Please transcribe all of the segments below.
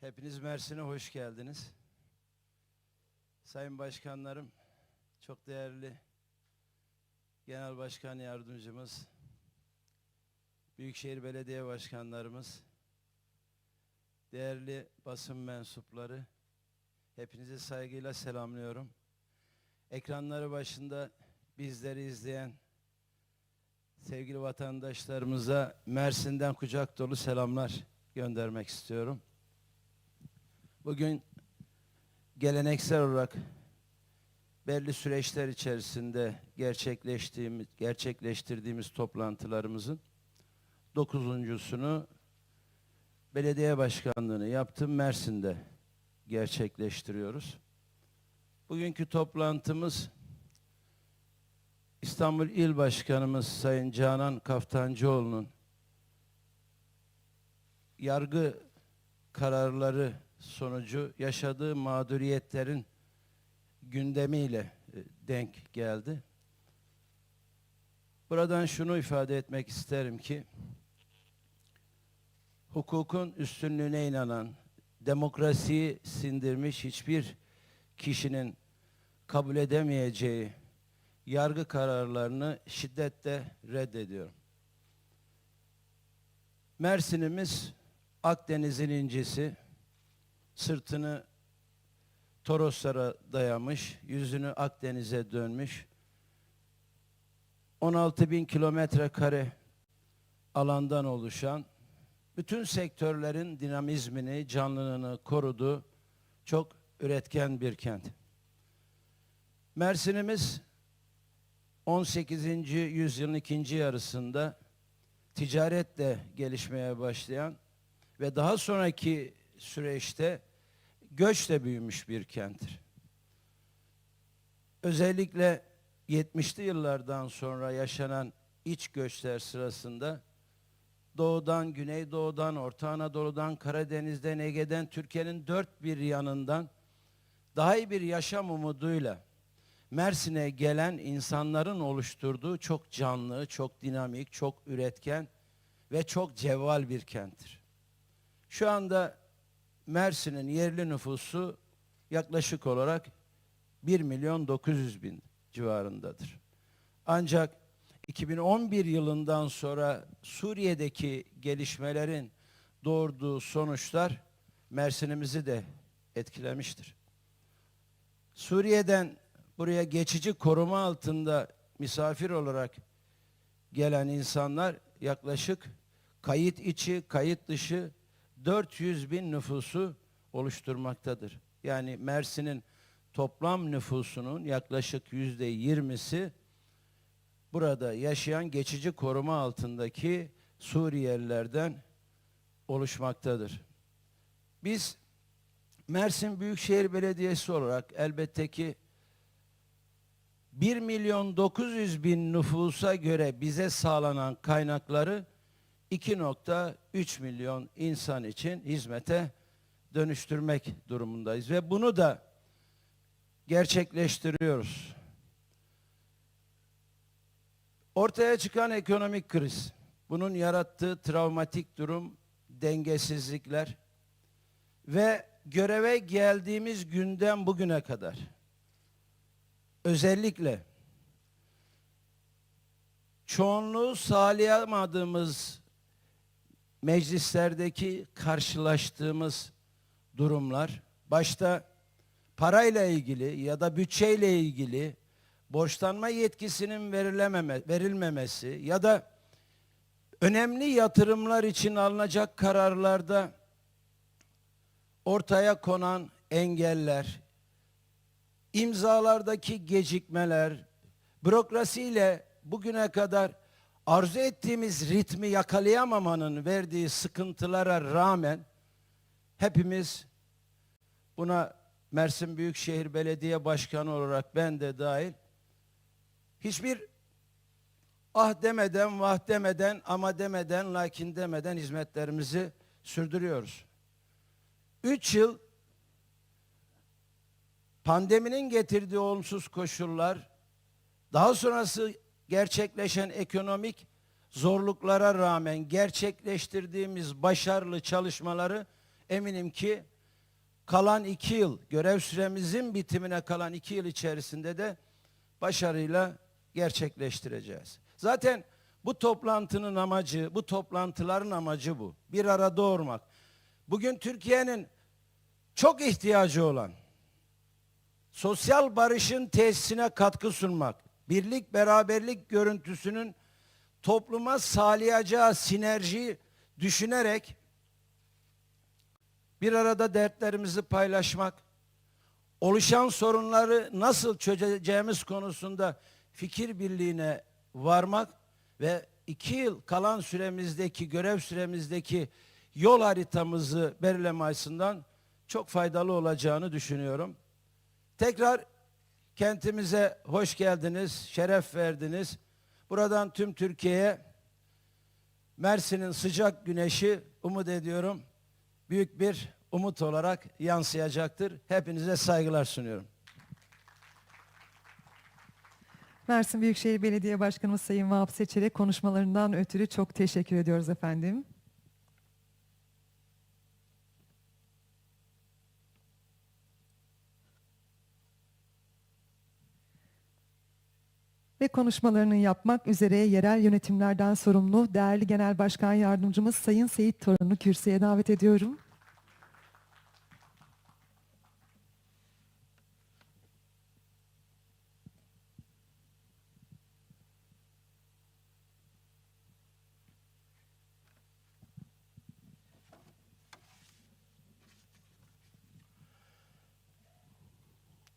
Hepiniz Mersin'e hoş geldiniz. Sayın Başkanlarım, çok değerli Genel Başkan Yardımcımız, Büyükşehir Belediye Başkanlarımız, değerli basın mensupları, hepinizi saygıyla selamlıyorum. Ekranları başında bizleri izleyen sevgili vatandaşlarımıza Mersin'den kucak dolu selamlar göndermek istiyorum. Bugün geleneksel olarak belli süreçler içerisinde gerçekleştiğimiz, gerçekleştirdiğimiz toplantılarımızın dokuzuncusunu belediye başkanlığını yaptım Mersin'de gerçekleştiriyoruz. Bugünkü toplantımız İstanbul İl Başkanımız Sayın Canan Kaftancıoğlu'nun yargı kararları sonucu yaşadığı mağduriyetlerin gündemiyle e, denk geldi. Buradan şunu ifade etmek isterim ki hukukun üstünlüğüne inanan, demokrasiyi sindirmiş hiçbir kişinin kabul edemeyeceği yargı kararlarını şiddetle reddediyorum. Mersin'imiz Akdeniz'in incisi, sırtını Toroslara dayamış, yüzünü Akdeniz'e dönmüş. 16 bin kilometre kare alandan oluşan, bütün sektörlerin dinamizmini, canlılığını korudu. Çok üretken bir kent. Mersin'imiz 18. yüzyılın ikinci yarısında ticaretle gelişmeye başlayan ve daha sonraki süreçte göçle büyümüş bir kenttir. Özellikle 70'li yıllardan sonra yaşanan iç göçler sırasında doğudan, güneydoğudan, Orta Anadolu'dan, Karadeniz'den, Ege'den, Türkiye'nin dört bir yanından daha iyi bir yaşam umuduyla Mersin'e gelen insanların oluşturduğu çok canlı, çok dinamik, çok üretken ve çok cevval bir kenttir. Şu anda Mersin'in yerli nüfusu yaklaşık olarak 1 milyon 900 bin civarındadır. Ancak 2011 yılından sonra Suriye'deki gelişmelerin doğurduğu sonuçlar Mersin'imizi de etkilemiştir. Suriye'den buraya geçici koruma altında misafir olarak gelen insanlar yaklaşık kayıt içi, kayıt dışı 400 bin nüfusu oluşturmaktadır. Yani Mersin'in toplam nüfusunun yaklaşık yüzde yirmisi burada yaşayan geçici koruma altındaki Suriyelilerden oluşmaktadır. Biz Mersin Büyükşehir Belediyesi olarak elbette ki 1 milyon 900 bin nüfusa göre bize sağlanan kaynakları 2.3 milyon insan için hizmete dönüştürmek durumundayız ve bunu da gerçekleştiriyoruz. Ortaya çıkan ekonomik kriz, bunun yarattığı travmatik durum, dengesizlikler ve göreve geldiğimiz günden bugüne kadar özellikle çoğunluğu sağlayamadığımız meclislerdeki karşılaştığımız durumlar başta parayla ilgili ya da bütçeyle ilgili borçlanma yetkisinin verilememe, verilmemesi ya da önemli yatırımlar için alınacak kararlarda ortaya konan engeller, imzalardaki gecikmeler, bürokrasiyle bugüne kadar arzu ettiğimiz ritmi yakalayamamanın verdiği sıkıntılara rağmen hepimiz buna Mersin Büyükşehir Belediye Başkanı olarak ben de dahil hiçbir ah demeden, vah demeden, ama demeden, lakin demeden hizmetlerimizi sürdürüyoruz. Üç yıl pandeminin getirdiği olumsuz koşullar, daha sonrası gerçekleşen ekonomik zorluklara rağmen gerçekleştirdiğimiz başarılı çalışmaları eminim ki kalan iki yıl, görev süremizin bitimine kalan iki yıl içerisinde de başarıyla gerçekleştireceğiz. Zaten bu toplantının amacı, bu toplantıların amacı bu. Bir arada olmak. Bugün Türkiye'nin çok ihtiyacı olan sosyal barışın tesisine katkı sunmak, birlik beraberlik görüntüsünün topluma sağlayacağı sinerjiyi düşünerek bir arada dertlerimizi paylaşmak, oluşan sorunları nasıl çözeceğimiz konusunda fikir birliğine varmak ve iki yıl kalan süremizdeki, görev süremizdeki yol haritamızı belirleme açısından çok faydalı olacağını düşünüyorum. Tekrar kentimize hoş geldiniz, şeref verdiniz. Buradan tüm Türkiye'ye Mersin'in sıcak güneşi umut ediyorum büyük bir umut olarak yansıyacaktır. Hepinize saygılar sunuyorum. Mersin Büyükşehir Belediye Başkanımız Sayın Vahap Seçer'e konuşmalarından ötürü çok teşekkür ediyoruz efendim. Konuşmalarını yapmak üzere yerel yönetimlerden sorumlu değerli Genel Başkan Yardımcımız Sayın Seyit Torun'u kürsüye davet ediyorum.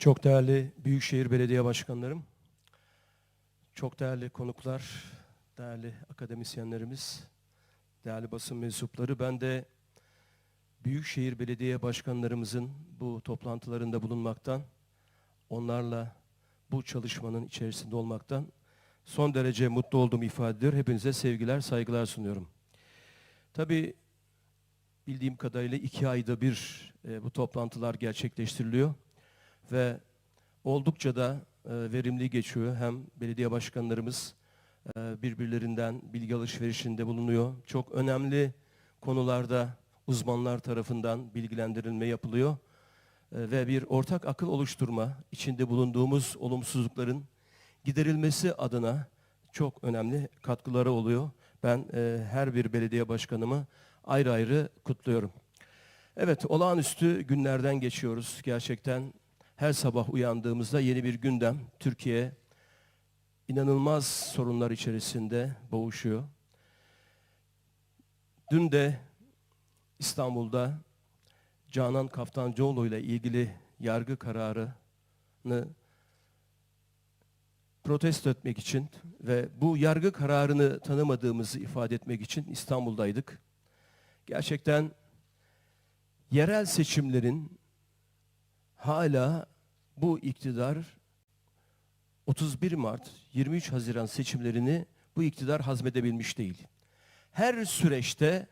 Çok değerli Büyükşehir Belediye Başkanlarım, çok değerli konuklar, değerli akademisyenlerimiz, değerli basın mensupları. Ben de Büyükşehir Belediye Başkanlarımızın bu toplantılarında bulunmaktan, onlarla bu çalışmanın içerisinde olmaktan son derece mutlu olduğumu ifade ediyor. Hepinize sevgiler, saygılar sunuyorum. Tabii bildiğim kadarıyla iki ayda bir e, bu toplantılar gerçekleştiriliyor ve oldukça da verimli geçiyor. Hem belediye başkanlarımız e, birbirlerinden bilgi alışverişinde bulunuyor. Çok önemli konularda uzmanlar tarafından bilgilendirilme yapılıyor. E, ve bir ortak akıl oluşturma, içinde bulunduğumuz olumsuzlukların giderilmesi adına çok önemli katkıları oluyor. Ben e, her bir belediye başkanımı ayrı ayrı kutluyorum. Evet, olağanüstü günlerden geçiyoruz. Gerçekten her sabah uyandığımızda yeni bir gündem. Türkiye inanılmaz sorunlar içerisinde boğuşuyor. Dün de İstanbul'da Canan Kaftancıoğlu ile ilgili yargı kararını protesto etmek için ve bu yargı kararını tanımadığımızı ifade etmek için İstanbul'daydık. Gerçekten yerel seçimlerin hala bu iktidar 31 Mart 23 Haziran seçimlerini bu iktidar hazmedebilmiş değil. Her süreçte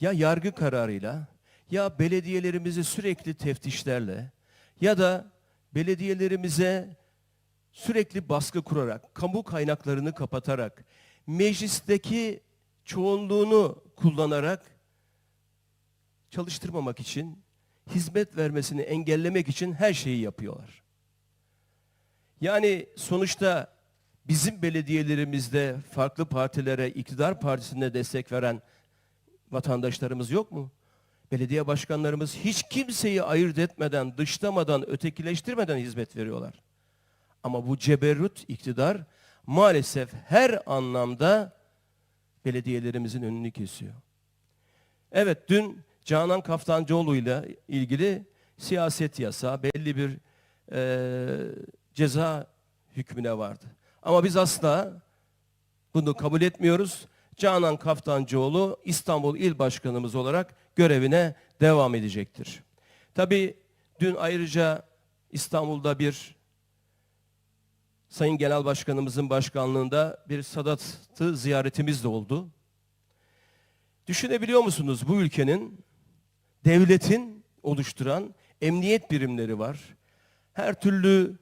ya yargı kararıyla ya belediyelerimizi sürekli teftişlerle ya da belediyelerimize sürekli baskı kurarak, kamu kaynaklarını kapatarak, meclisteki çoğunluğunu kullanarak çalıştırmamak için hizmet vermesini engellemek için her şeyi yapıyorlar. Yani sonuçta bizim belediyelerimizde farklı partilere, iktidar partisine destek veren vatandaşlarımız yok mu? Belediye başkanlarımız hiç kimseyi ayırt etmeden, dışlamadan, ötekileştirmeden hizmet veriyorlar. Ama bu ceberrut iktidar maalesef her anlamda belediyelerimizin önünü kesiyor. Evet dün Canan Kaftancıoğlu ile ilgili siyaset yasağı belli bir e, ceza hükmüne vardı. Ama biz asla bunu kabul etmiyoruz. Canan Kaftancıoğlu İstanbul İl Başkanımız olarak görevine devam edecektir. Tabii dün ayrıca İstanbul'da bir Sayın Genel Başkanımızın başkanlığında bir Sadat'ı ziyaretimiz de oldu. Düşünebiliyor musunuz bu ülkenin devletin oluşturan emniyet birimleri var. Her türlü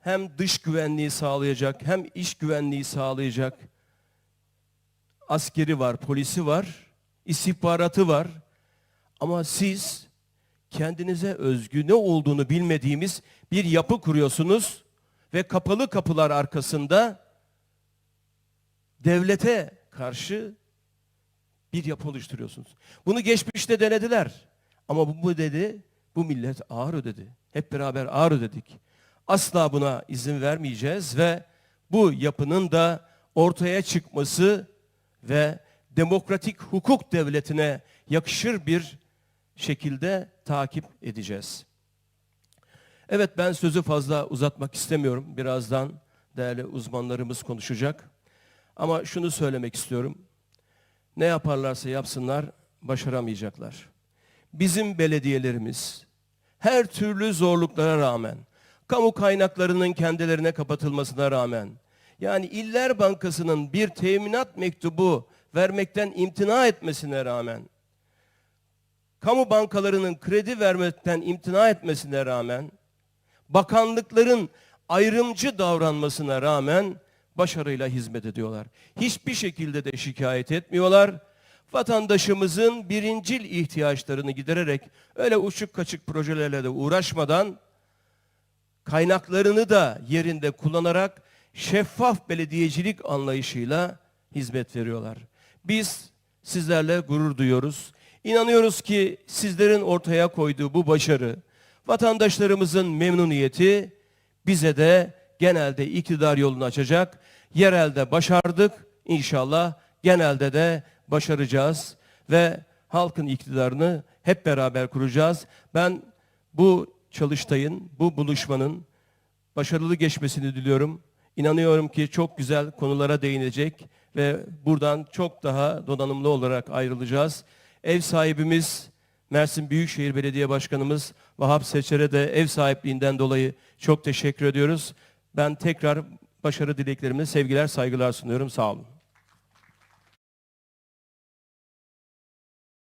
hem dış güvenliği sağlayacak hem iç güvenliği sağlayacak askeri var, polisi var, istihbaratı var. Ama siz kendinize özgü ne olduğunu bilmediğimiz bir yapı kuruyorsunuz ve kapalı kapılar arkasında devlete karşı bir yapı oluşturuyorsunuz. Bunu geçmişte denediler. Ama bu, bu dedi, bu millet ağır ödedi. Hep beraber ağır ödedik. Asla buna izin vermeyeceğiz ve bu yapının da ortaya çıkması ve demokratik hukuk devletine yakışır bir şekilde takip edeceğiz. Evet ben sözü fazla uzatmak istemiyorum. Birazdan değerli uzmanlarımız konuşacak. Ama şunu söylemek istiyorum. Ne yaparlarsa yapsınlar başaramayacaklar. Bizim belediyelerimiz her türlü zorluklara rağmen, kamu kaynaklarının kendilerine kapatılmasına rağmen, yani İller Bankası'nın bir teminat mektubu vermekten imtina etmesine rağmen, kamu bankalarının kredi vermekten imtina etmesine rağmen, bakanlıkların ayrımcı davranmasına rağmen başarıyla hizmet ediyorlar. Hiçbir şekilde de şikayet etmiyorlar. Vatandaşımızın birincil ihtiyaçlarını gidererek öyle uçuk kaçık projelerle de uğraşmadan kaynaklarını da yerinde kullanarak şeffaf belediyecilik anlayışıyla hizmet veriyorlar. Biz sizlerle gurur duyuyoruz. İnanıyoruz ki sizlerin ortaya koyduğu bu başarı, vatandaşlarımızın memnuniyeti bize de genelde iktidar yolunu açacak. Yerelde başardık, inşallah genelde de başaracağız ve halkın iktidarını hep beraber kuracağız. Ben bu çalıştayın, bu buluşmanın başarılı geçmesini diliyorum. İnanıyorum ki çok güzel konulara değinecek ve buradan çok daha donanımlı olarak ayrılacağız. Ev sahibimiz Mersin Büyükşehir Belediye Başkanımız Vahap Seçer'e de ev sahipliğinden dolayı çok teşekkür ediyoruz. Ben tekrar başarı dileklerimi sevgiler saygılar sunuyorum. Sağ olun.